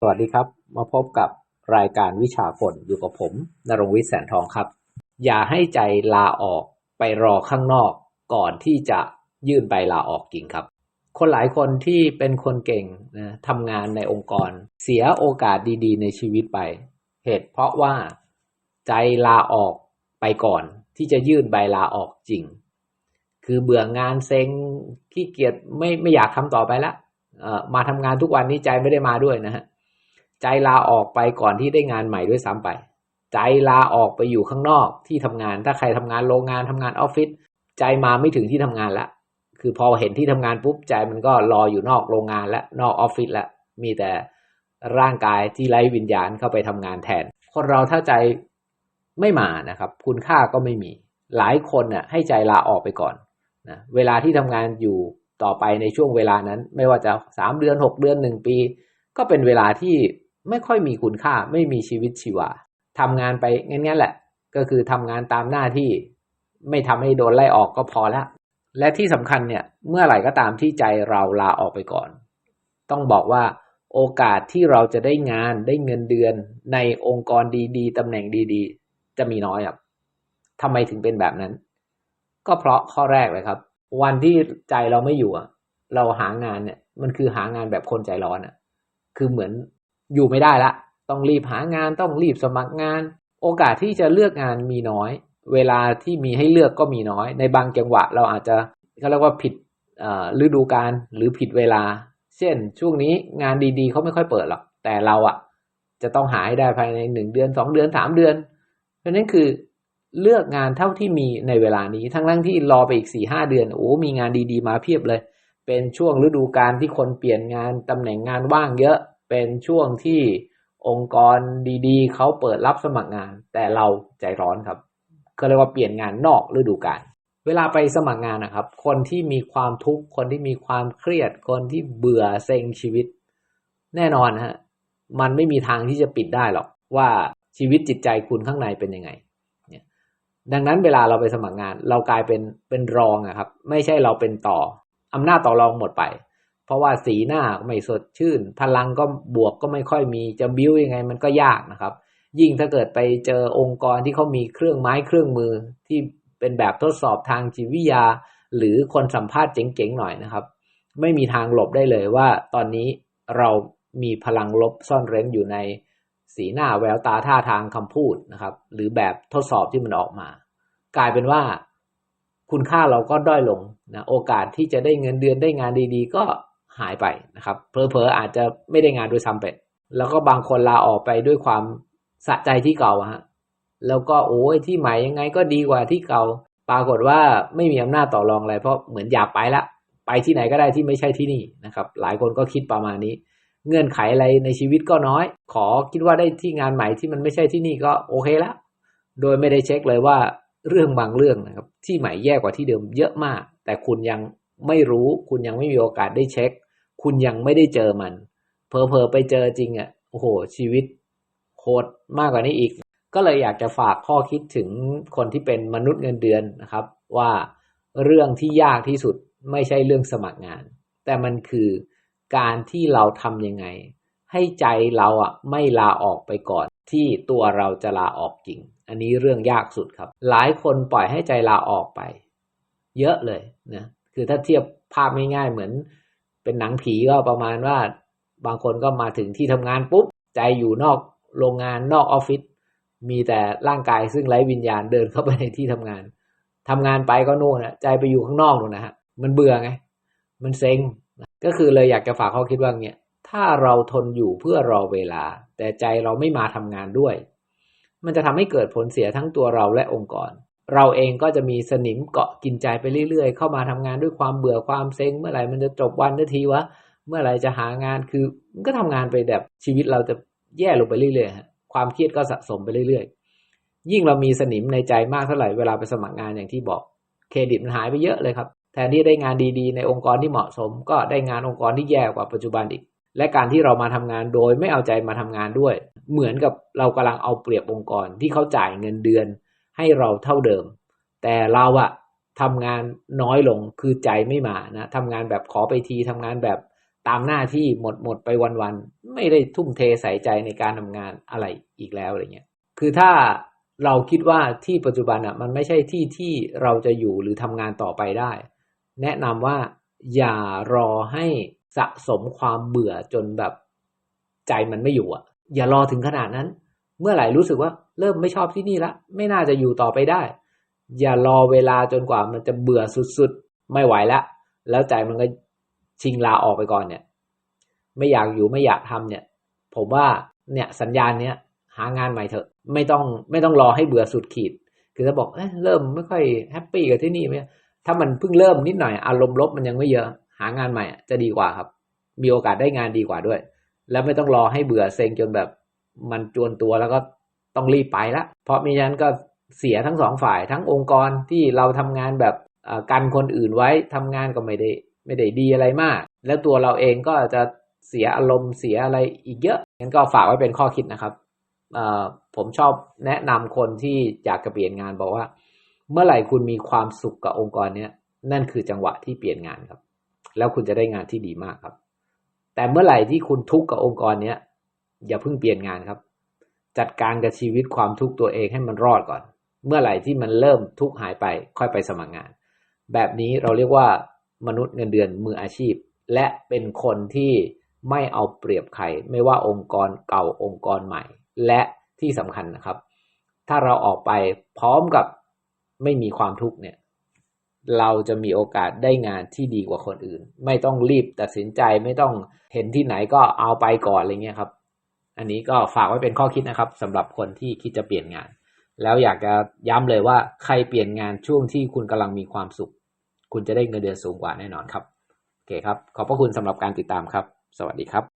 สวัสดีครับ มาพบกับรายการวิชาคนอยู่กับผมนรงวิทย์แสนทองครับ อย่าให้ใจลาออกไปรอข้างนอกก่อนที่จะยื่นใบลาออกจริงครับ คนหลายคนที่เป็นคนเก่งนะทำงานในองค์กร เสียโอกาสดีๆ ในชีวิตไป เหตุเพราะว่าใจลาออกไปก่อนที่จะยื่นใบลาออกจริง คือเบื่องานเซ็งขี้เกียจไม่ไม่อยากทำต่อไปละมาทำงานทุกวันนี้ใจไม่ได้มาด้วยนะฮะ ใจลาออกไปก่อนที่ได้งานใหม่ด้วยซ้ำไป ใจลาออกไปอยู่ข้างนอกที่ทำงาน ถ้าใครทำงานโรงงานทำงานออฟฟิศใจมาไม่ถึงที่ทำงานละคือพอเห็นที่ทำงานปุ๊บใจมันก็รออยู่นอกโรงงานและนอกออฟฟิศละมีแต่ร่างกายที่ไร้วิญญาณเข้าไปทำงานแทน คนเราถ้าใจไม่มานะครับ คุณค่าก็ไม่มี หลายคนน่ะให้ใจลาออกไปก่อนนะเวลาที่ทำงานอยู่ต่อไปในช่วงเวลานั้น ไม่ว่าจะสามเดือนหกเดือนหนึ่งปี ก็เป็นเวลาที่ ไม่ค่อยมีคุณค่าไม่มีชีวิตชีวาทำงานไปงั้นๆแหละ ก็คือทำงานตามหน้าที่ไม่ทำให้โดนไล่ออกก็พอละและที่สำคัญเนี่ยเมื่อไหร่ก็ตามที่ใจเราลาออกไปก่อน ต้องบอกว่าโอกาสที่เราจะได้งานได้เงินเดือนในองค์กรดีๆตำแหน่งดีๆ จะมีน้อยครับทำไมถึงเป็นแบบนั้น ก็เพราะข้อแรกเลยครับ วันที่ใจเราไม่อยู่เราหางานเนี่ย มันคือหางานแบบคนใจร้อนอะคือเหมือน อยู่ไม่ได้ละ ต้องรีบหางานต้องรีบสมัครงาน โอกาสที่จะเลือกงานมีน้อย เวลาที่มีให้เลือกก็มีน้อย ในบางจังหวะเราอาจจะเขาเรียกว่าผิดฤดูกาลหรือผิดเวลา เช่น ช่วงนี้งานดีๆเขาไม่ค่อยเปิดหรอกแต่เราอะจะต้องหาให้ได้ภายในหนึ่งเดือนสองเดือนสามเดือน เพราะนั้นคือเลือกงานเท่าที่มีในเวลานี้ ทั้งทั้งที่รอไปอีกสี่ห้าเดือนโอ้มีงานดีๆมาเพียบเลย เป็นช่วงฤดูกาลที่คนเปลี่ยนงานตำแหน่งงานว่างเยอะ เป็นช่วงที่องค์กรดี ๆเขาเปิดรับสมัครงาน แต่เราใจร้อนครับก็เรียกว่าเปลี่ยนงานนอกฤดูกาลเวลาไปสมัครงานนะครับ คนที่มีความทุกข์ คนที่มีความเครียด คนที่เบื่อเซ็งชีวิต แน่นอนฮะ มันไม่มีทางที่จะปิดได้หรอกว่าชีวิตจิตใจคุณข้างในเป็นยังไงเนี่ยดังนั้นเวลาเราไปสมัครงาน เรากลายเป็นเป็นรองอะครับ ไม่ใช่เราเป็นต่ออำนาจต่อรองหมดไป เพราะว่าสีหน้าไม่สดชื่น พลังก็บวกก็ไม่ค่อยมีจะบิ้วยังไงมันก็ยากนะครับ ยิ่งถ้าเกิดไปเจอองค์กรที่เขามีเครื่องไม้เครื่องมือที่เป็นแบบทดสอบทางจิตวิทยา หรือคนสัมภาษณ์เจ๋งๆหน่อยนะครับ ไม่มีทางหลบได้เลยว่า ตอนนี้เรามีพลังลบซ่อนเร้นอยู่ในสีหน้าแววตาท่าทางคำพูดนะครับ หรือแบบทดสอบที่มันออกมา กลายเป็นว่า คุณค่าเราก็ด้อยลงนะโอกาสที่จะได้เงินเดือนได้งานดี ๆ ก็ หายไปนะครับเพลอๆอาจจะไม่ได้งานด้วยซ้ำไปแล้วก็บางคนลาออกไปด้วยความสะใจที่เก่าฮะแล้วก็โอ้ยที่ใหม่ยังไงก็ดีกว่าที่เก่า ปรากฏว่าไม่มีอำนาจต่อรองอะไรเพราะเหมือนอยากไปละ ไปที่ไหนก็ได้ที่ไม่ใช่ที่นี่นะครับ หลายคนก็คิดประมาณนี้ เงื่อนไขอะไรในชีวิตก็น้อย ขอคิดว่าได้ที่งานใหม่ที่มันไม่ใช่ที่นี่ก็โอเคละโดยไม่ได้เช็คเลยว่าเรื่องบางเรื่องนะครับ ที่ใหม่แย่กว่าที่เดิมเยอะมาก แต่คุณยังไม่รู้คุณยังไม่มีโอกาสได้เช็ค คุณยังไม่ได้เจอมัน เพอเพอไปเจอจริงอะโอ้โห ชีวิตโหดมากกว่านี้อีก ก็เลยอยากจะฝากข้อคิดถึงคนที่เป็นมนุษย์เงินเดือนนะครับ ว่าเรื่องที่ยากที่สุดไม่ใช่เรื่องสมัครงาน แต่มันคือการที่เราทำยังไง ให้ใจเราอะไม่ลาออกไปก่อน ที่ตัวเราจะลาออกจริง อันนี้เรื่องยากสุดครับ หลายคนปล่อยให้ใจลาออกไป เยอะเลยนะคือถ้าเทียบภาพง่ายๆเหมือน เป็นหนังผีก็ประมาณว่า บางคนก็มาถึงที่ทำงานปุ๊บ ใจอยู่นอกโรงงานนอกออฟฟิศมีแต่ร่างกายซึ่งไร้วิญญาณเดินเข้าไปในที่ทำงานทำงานไปก็โน่นนะใจไปอยู่ข้างนอกนู่นนะฮะมันเบื่อไง มันเซ็ง ก็คือเลยอยากจะฝากเขาคิดว่าเนี่ยถ้าเราทนอยู่เพื่อรอเวลา แต่ใจเราไม่มาทำงานด้วย มันจะทำให้เกิดผลเสียทั้งตัวเราและองค์กร เราเองก็จะมีสนิมเกาะกินใจไปเรื่อย ๆ เข้ามาทำงานด้วยความเบื่อความเซ็ง เมื่อไหร่มันจะจบวันนาทีวะ เมื่อไหร่จะหางานคือมันก็ทำงานไปแบบชีวิตเราจะแย่ลงไปเรื่อยๆความเครียดก็สะสมไปเรื่อยๆ ยิ่งเรามีสนิมในใจมากเท่าไหร่เวลาไปสมัครงานอย่างที่บอก เครดิตมันหายไปเยอะเลยครับ แทนที่ได้งานดีๆ ในองค์กรที่เหมาะสม ก็ได้งานองค์กรที่แย่กว่าปัจจุบันอีก และการที่เรามาทำงานโดยไม่เอาใจมาทำงานด้วย เหมือนกับเรากำลังเอาเปรียบองค์กรที่เขาจ่ายเงินเดือน ให้เราเท่าเดิม แต่เราอะทำงานน้อยลงคือใจไม่มานะทำงานแบบขอไปทีทำงานแบบตามหน้าที่หมดหมดไปวันๆไม่ได้ทุ่มเทใส่ใจในการทำงานอะไรอีกแล้วอะไรเงี้ยคือถ้าเราคิดว่าที่ปัจจุบันอะมันไม่ใช่ที่ที่เราจะอยู่หรือทำงานต่อไปได้ แนะนำว่าอย่ารอให้สะสมความเบื่อจนแบบใจมันไม่อยู่อะอย่ารอถึงขนาดนั้น เมื่อไหร่รู้สึกว่า เริ่มไม่ชอบที่นี่ละไม่น่าจะอยู่ต่อไปได้ อย่ารอเวลาจนกว่ามันจะเบื่อสุดๆ ไม่ไหวแล้วแล้วใจมันก็ชิงลาออกไปก่อนเนี่ย ไม่อยากอยู่ไม่อยากทำเนี่ย ผมว่าเนี่ยสัญญาณเนี้ยหางานใหม่เถอะ ไม่ต้องไม่ต้องรอให้เบื่อสุดขีด คือถ้าบอกเอเริ่มไม่ค่อยแฮปปี้กับที่นี่ไหมถ้ามันเพิ่งเริ่มนิดหน่อยอารมณ์ลบมันยังไม่เยอะ หางานใหม่จะดีกว่าครับ มีโอกาสได้งานดีกว่าด้วย แล้วไม่ต้องรอให้เบื่อเซ็งจนแบบ มันจวนตัวแล้วก็ต้องรีบไปละเพราะมิฉะนั้นก็เสียทั้งสองฝ่ายทั้งองค์กรที่เราทำงานแบบกันคนอื่นไว้ทำงานก็ไม่ได้ไม่ได้ดีอะไรมาก แล้วตัวเราเองก็จะเสียอารมณ์เสียอะไรอีกเยอะงั้นก็ฝากไว้เป็นข้อคิดนะครับผมชอบแนะนำคนที่อยากจะเปลี่ยนงานบอกว่า เมื่อไหร่คุณมีความสุขกับองค์กรเนี้ยนั่นคือจังหวะที่เปลี่ยนงานครับ แล้วคุณจะได้งานที่ดีมากครับ แต่เมื่อไหร่ที่คุณทุกข์กับองค์กรเนี้ย อย่าเพิ่งเปลี่ยนงานครับ จัดการกับชีวิตความทุกข์ตัวเองให้มันรอดก่อน เมื่อไหร่ที่มันเริ่มทุกข์หายไปค่อยไปสมัครงาน แบบนี้เราเรียกว่ามนุษย์เงินเดือนมืออาชีพ และเป็นคนที่ไม่เอาเปรียบใครไม่ว่าองค์กรเก่าองค์กรใหม่ และที่สำคัญนะครับ ถ้าเราออกไปพร้อมกับไม่มีความทุกข์เนี่ยเราจะมีโอกาสได้งานที่ดีกว่าคนอื่น ไม่ต้องรีบตัดสินใจไม่ต้องเห็นที่ไหนก็เอาไปก่อนอะไรเงี้ยครับ อันนี้ก็ฝากไว้เป็นข้อคิดนะครับสำหรับคนที่คิดจะเปลี่ยนงาน แล้วอยากจะย้ำเลยว่าใครเปลี่ยนงานช่วงที่คุณกำลังมีความสุข คุณจะได้เงินเดือนสูงกว่าแน่นอนครับโอเคครับ ขอบพระคุณสำหรับการติดตามครับ สวัสดีครับ